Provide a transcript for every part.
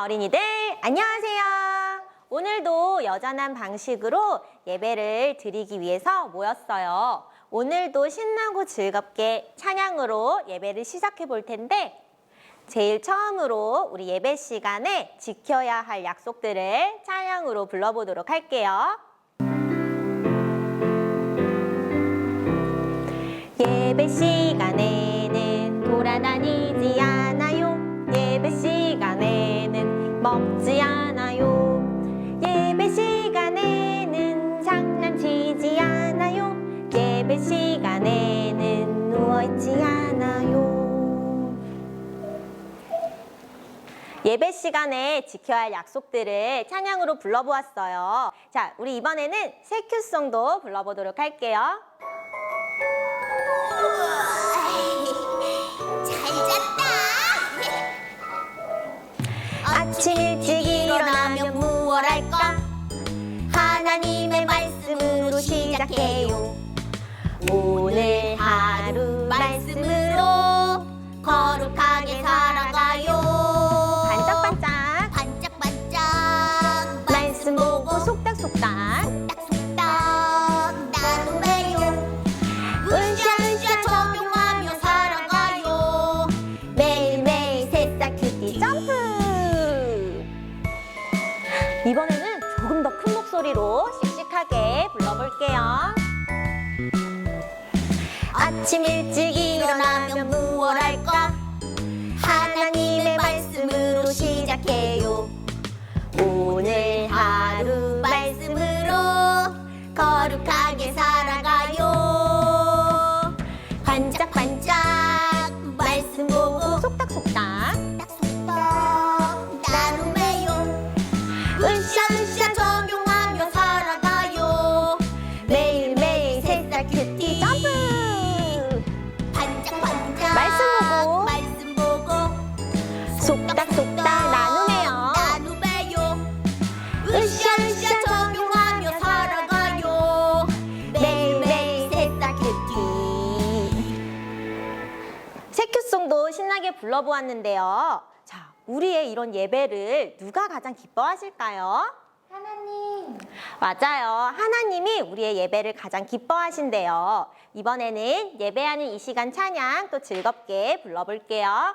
어린이들 안녕하세요. 오늘도 여전한 방식으로 예배를 드리기 위해서 모였어요. 오늘도 신나고 즐겁게 찬양으로 예배를 시작해 볼 텐데 제일 처음으로 우리 예배 시간에 지켜야 할 약속들을 찬양으로 불러보도록 할게요. 예배 시간에는 돌아다니지 예배 시간에 지켜야 할 약속들을 찬양으로 불러보았어요. 자, 우리 이번에는 세큐송도 불러보도록 할게요. 잘 잤다. 아침 일찍 일어나면 무얼 할까? 하나님의 말씀으로 시작해요. 오늘 불러보았는데요. 자, 우리의 이런 예배를 누가 가장 기뻐하실까요? 하나님. 맞아요. 하나님이 우리의 예배를 가장 기뻐하신대요. 이번에는 예배하는 이 시간 찬양 또 즐겁게 불러볼게요.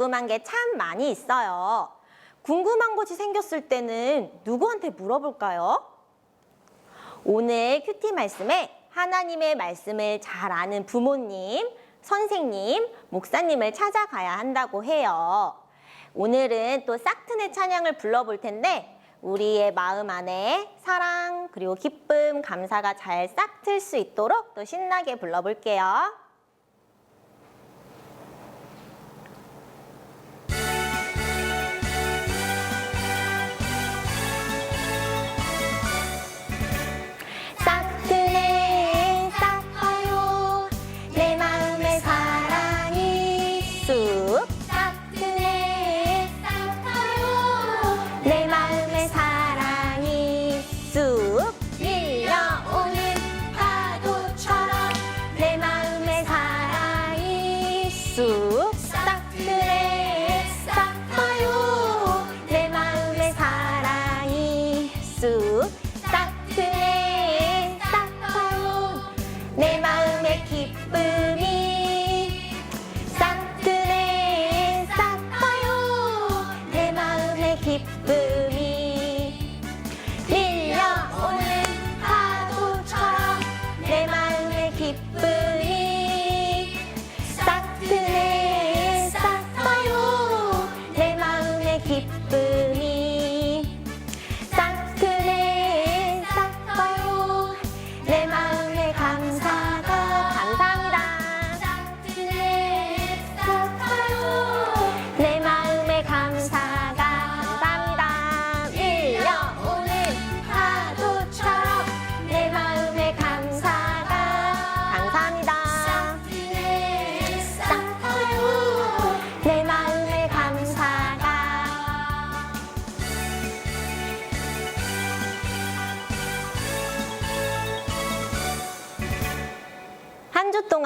궁금한 게 참 많이 있어요. 궁금한 것이 생겼을 때는 누구한테 물어볼까요? 오늘 큐티 말씀에 하나님의 말씀을 잘 아는 부모님, 선생님, 목사님을 찾아가야 한다고 해요. 오늘은 또 싹튼의 찬양을 불러볼 텐데 우리의 마음 안에 사랑 그리고 기쁨, 감사가 잘 싹 틀 수 있도록 또 신나게 불러볼게요.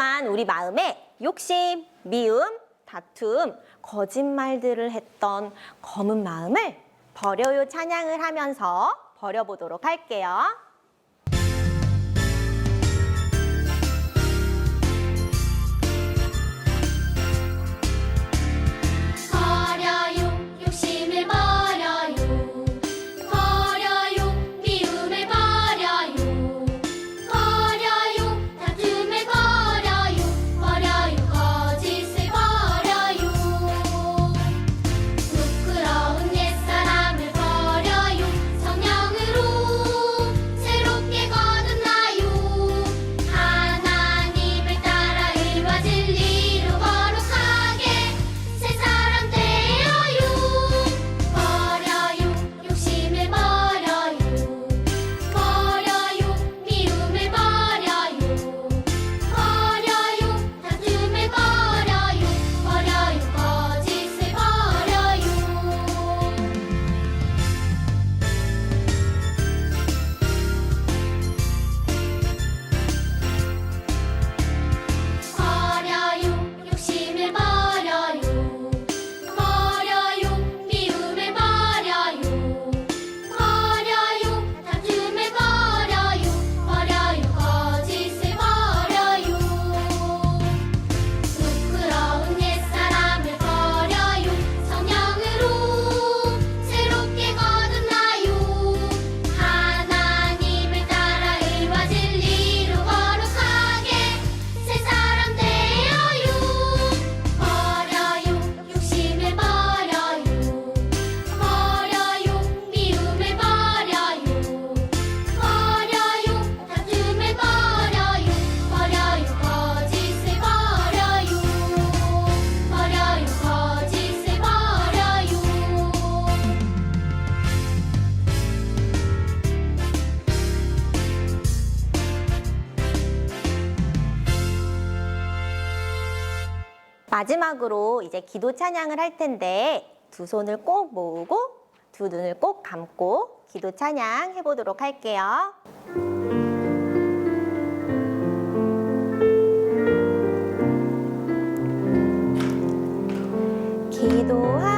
그동안 우리 마음에 욕심, 미움, 다툼, 거짓말들을 했던 검은 마음을 버려요 찬양을 하면서 버려보도록 할게요. 마지막으로 이제 기도 찬양을 할 텐데 두 손을 꼭 모으고 두 눈을 꼭 감고 기도 찬양 해보도록 할게요. 기도하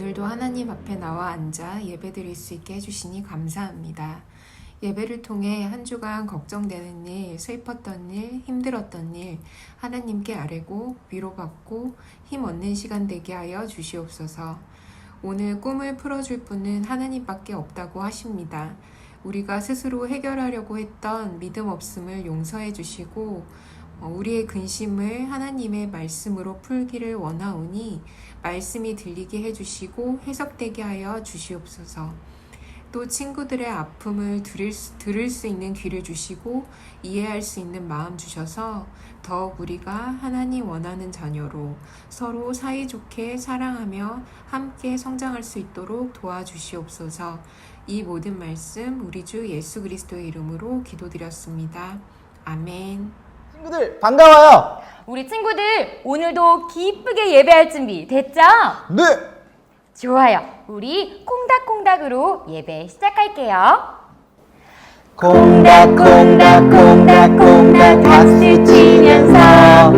오늘도 하나님 앞에 나와 앉아 예배 드릴 수 있게 해주시니 감사합니다. 예배를 통해 한 주간 걱정되는 일, 슬펐던 일, 힘들었던 일, 하나님께 아뢰고 위로받고 힘 얻는 시간 되게 하여 주시옵소서. 오늘 꿈을 풀어줄 분은 하나님밖에 없다고 하십니다. 우리가 스스로 해결하려고 했던 믿음 없음을 용서해 주시고, 어, 우리의 근심을 하나님의 말씀으로 풀기를 원하오니 말씀이 들리게 해주시고 해석되게 하여 주시옵소서. 또 친구들의 아픔을 들을 수, 들을 수 있는 귀를 주시고 이해할 수 있는 마음 주셔서 더욱 우리가 하나님 원하는 자녀로 서로 사이좋게 사랑하며 함께 성장할 수 있도록 도와주시옵소서. 이 모든 말씀 우리 주 예수 그리스도의 이름으로 기도드렸습니다. 아멘. 친구들 반가워요. 우리 친구들 오늘도 기쁘게 예배할 준비 됐죠? 네. 좋아요. 우리 콩닥콩닥으로 예배 시작할게요. 콩닥콩닥콩닥콩닥 박수 치면서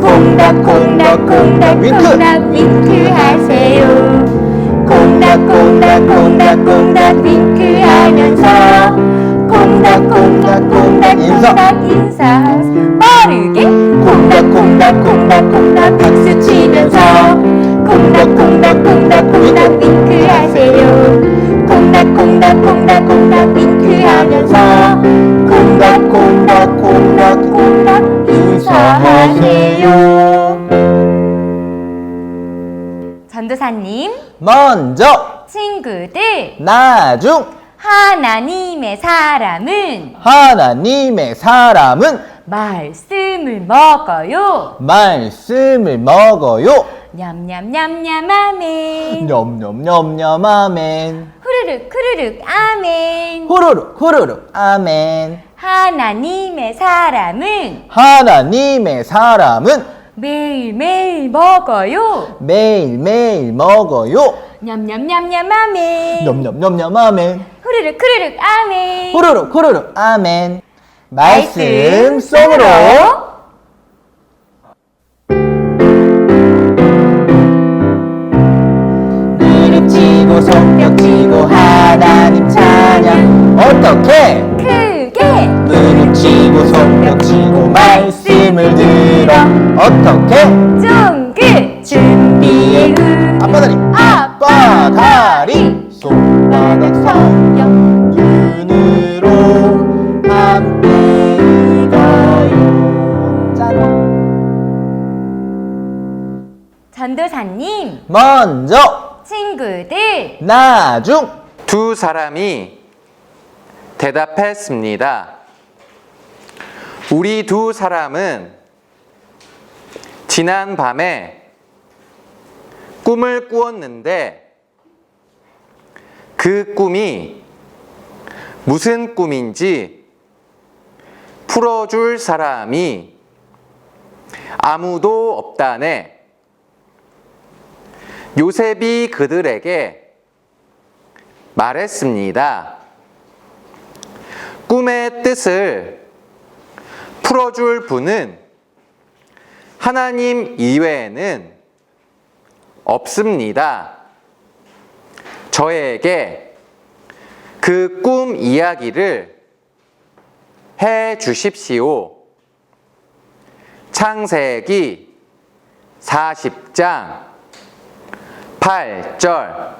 콩닥콩닥콩닥 윙크 윙크 하세요. 콩닥콩닥콩닥콩닥 윙크 하면서 콩닥콩닥콩닥 인사 인사 빠르게 콩닥콩닥콩닥콩닥 박수 치면서 콩닥콩닥콩닥콩닥 윙크 하세요. 콩닥콩닥콩닥콩닥 윙크 하면서 콩닥콩닥콩닥콩닥 인사하세요. 전도사님, 먼저 친구들, 나중 하나님의 사람은 하나님의 사람은 말씀을 먹어요. 말씀을 먹어요. 냠냠냠냠 아멘. 냠냠냠냠 아멘. 후루룩 후루룩 아멘. 후루룩 후루룩 아멘. 하나님의 사람은 하나님의 사람은 매일매일 먹어요. 매일매일 먹어요. 냠냠냠냠 아멘. 냠냠냠냠 아멘. 후루룩 후루룩 아멘. 후루룩 후루룩 아멘. 말씀 속으로. 이름 치고 손뼉 치고 하나님 찬양. 어떻게? 크게. 이름 치고 손뼉 치고 말씀을 들어. 어떻게? 쫑긋 준비의 후 앞바다리. 아빠 앞바다리 손바닥 성령 눈으로 함께 읽어요 짠 전도사님, 먼저 친구들, 나중 두 사람이 대답했습니다. 우리 두 사람은 지난 밤에 꿈을 꾸었는데 그 꿈이 무슨 꿈인지 풀어줄 사람이 아무도 없다네. 요셉이 그들에게 말했습니다. 꿈의 뜻을 풀어줄 분은 하나님 이외에는 없습니다. 저에게 그 꿈 이야기를 해 주십시오. 창세기 40장 8절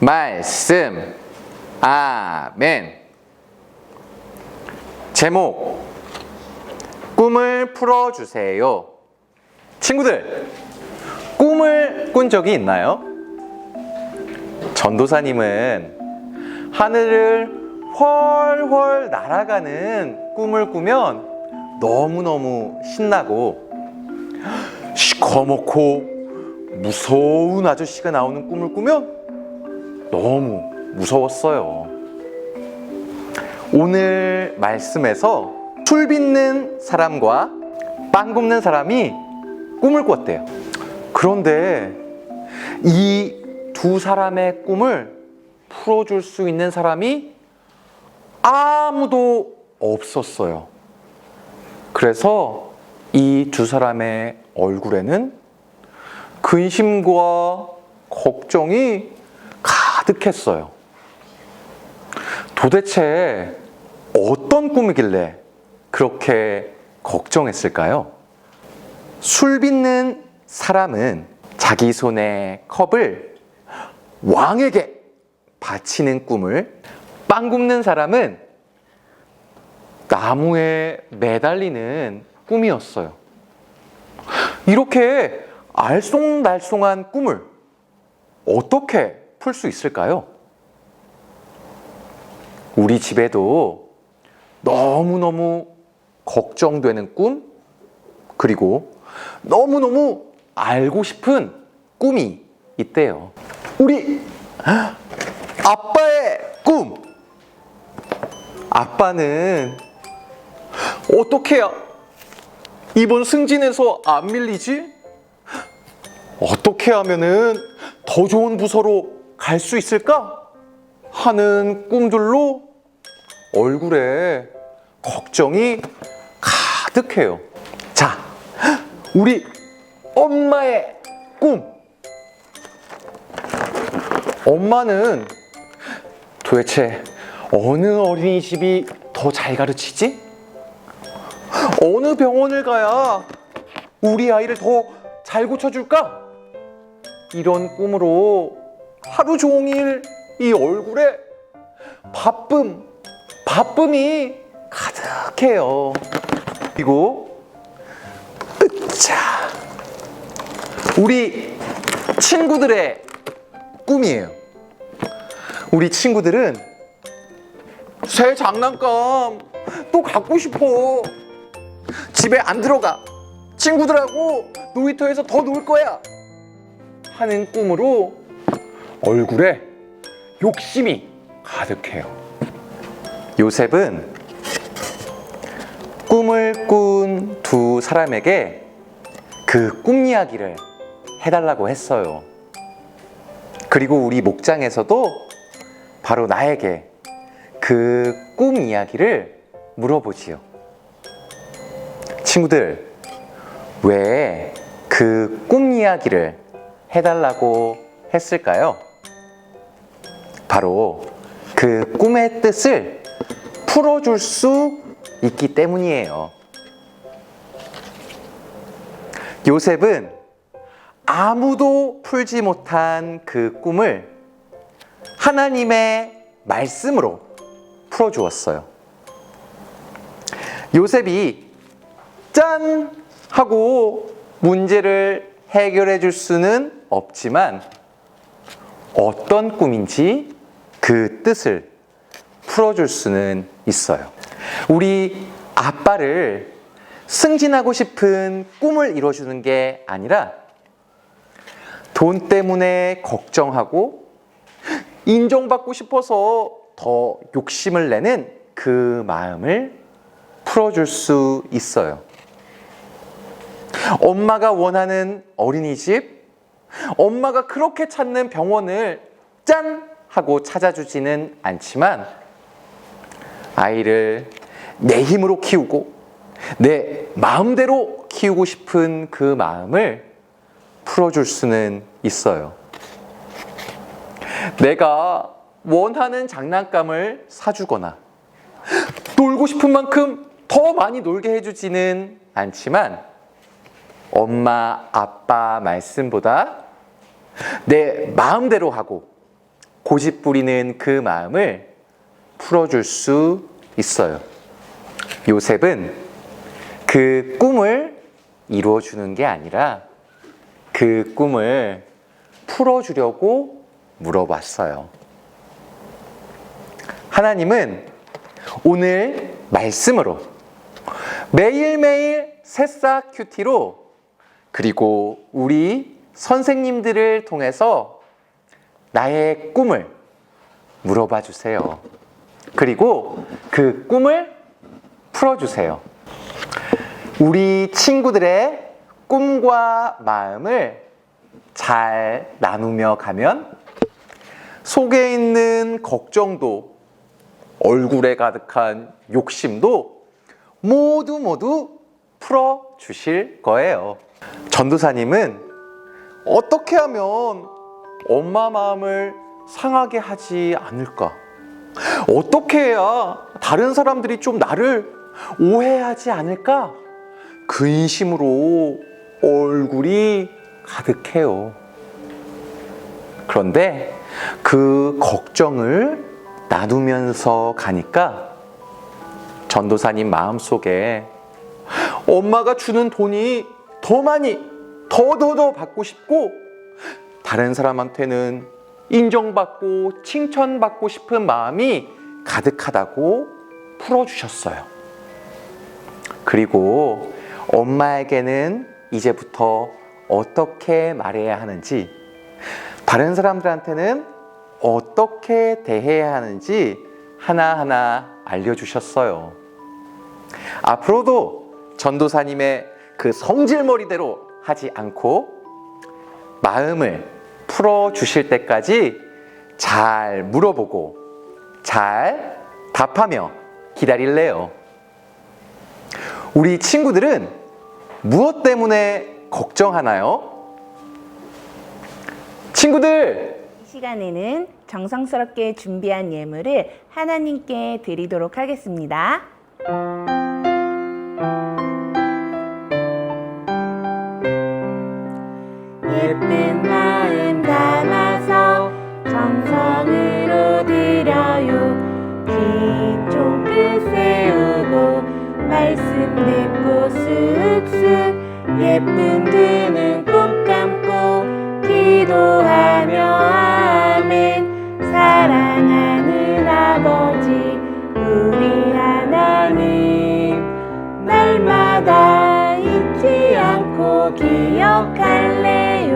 말씀 아멘 제목 꿈을 풀어주세요 친구들 꿈을 꾼 적이 있나요? 전도사님은 하늘을 훨훨 날아가는 꿈을 꾸면 너무너무 신나고 시커멓고 무서운 아저씨가 나오는 꿈을 꾸면 너무 무서웠어요. 오늘 말씀에서 술 빚는 사람과 빵 굽는 사람이 꿈을 꿨대요. 그런데 이 두 사람의 꿈을 풀어줄 수 있는 사람이 아무도 없었어요. 그래서 이 두 사람의 얼굴에는 근심과 걱정이 가득했어요. 도대체 어떤 꿈이길래 그렇게 걱정했을까요? 술 빚는 사람은 자기 손에 컵을 왕에게 바치는 꿈을 빵 굽는 사람은 나무에 매달리는 꿈이었어요. 이렇게 알쏭달쏭한 꿈을 어떻게 풀 수 있을까요? 우리 집에도 너무너무 걱정되는 꿈, 그리고 너무너무 알고 싶은 꿈이 있대요. 우리 아빠의 꿈! 아빠는 어떻게 이번 승진에서 안 밀리지? 어떻게 하면은 더 좋은 부서로 갈 수 있을까? 하는 꿈들로 얼굴에 걱정이 가득해요. 자, 우리 엄마의 꿈. 엄마는 도대체 어느 어린이집이 더 잘 가르치지? 어느 병원을 가야 우리 아이를 더 잘 고쳐줄까? 이런 꿈으로 하루 종일 이 얼굴에 바쁨, 바쁨이 가득해요. 그리고 으차 우리 친구들의 꿈이에요. 우리 친구들은 새 장난감 또 갖고 싶어. 집에 안 들어가. 친구들하고 놀이터에서 더 놀 거야. 하는 꿈으로 얼굴에 욕심이 가득해요. 요셉은 꿈을 꾼 두 사람에게 그 꿈 이야기를 해달라고 했어요. 그리고 우리 목장에서도 바로 나에게 그 꿈 이야기를 물어보지요. 친구들, 왜 그 꿈 이야기를 해달라고 했을까요? 바로 그 꿈의 뜻을 풀어줄 수 있기 때문이에요. 요셉은 아무도 풀지 못한 그 꿈을 하나님의 말씀으로 풀어주었어요. 요셉이 짠! 하고 문제를 해결해 줄 수는 없지만 어떤 꿈인지 그 뜻을 풀어줄 수는 있어요. 우리 아빠를 승진하고 싶은 꿈을 이뤄주는 게 아니라 돈 때문에 걱정하고 인정받고 싶어서 더 욕심을 내는 그 마음을 풀어줄 수 있어요. 엄마가 원하는 어린이집, 엄마가 그렇게 찾는 병원을 짠! 하고 찾아주지는 않지만 아이를 내 힘으로 키우고 내 마음대로 키우고 싶은 그 마음을 풀어줄 수는 있어요. 내가 원하는 장난감을 사주거나 놀고 싶은 만큼 더 많이 놀게 해주지는 않지만 엄마, 아빠 말씀보다 내 마음대로 하고 고집 부리는 그 마음을 풀어줄 수 있어요. 요셉은 그 꿈을 이루어주는 게 아니라 그 꿈을 풀어주려고 물어봤어요. 하나님은 오늘 말씀으로 매일매일 새싹 큐티로 그리고 우리 선생님들을 통해서 나의 꿈을 물어봐 주세요. 그리고 그 꿈을 풀어주세요. 우리 친구들의 꿈과 마음을 잘 나누며 가면 속에 있는 걱정도 얼굴에 가득한 욕심도 모두 모두 풀어 주실 거예요. 전도사님은 어떻게 하면 엄마 마음을 상하게 하지 않을까? 어떻게 해야 다른 사람들이 좀 나를 오해하지 않을까? 근심으로 얼굴이 가득해요. 그런데 그 걱정을 나누면서 가니까 전도사님 마음속에 엄마가 주는 돈이 더 많이 더더 더 받고 싶고 다른 사람한테는 인정받고 칭찬받고 싶은 마음이 가득하다고 풀어주셨어요. 그리고 엄마에게는 이제부터 어떻게 말해야 하는지, 다른 사람들한테는 어떻게 대해야 하는지 하나하나 알려주셨어요. 앞으로도 전도사님의 그 성질머리대로 하지 않고 마음을 풀어 주실 때까지 잘 물어보고 잘 답하며 기다릴래요. 우리 친구들은 무엇 때문에 걱정하나요? 친구들, 이 시간에는 정성스럽게 준비한 예물을 하나님께 드리도록 하겠습니다. 예쁜 마음 담아서 정성으 예쁜 두눈꼭 감고 기도하며 아멘. 사랑하는 아버지 우리 하나님. 날마다 잊지 않고 기억할래요.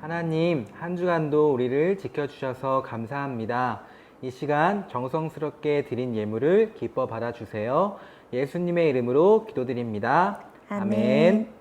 하나님, 한 주간도 우리를 지켜주셔서 감사합니다. 이 시간 정성스럽게 드린 예물을 기뻐 받아주세요. 예수님의 이름으로 기도드립니다. 아멘. 나라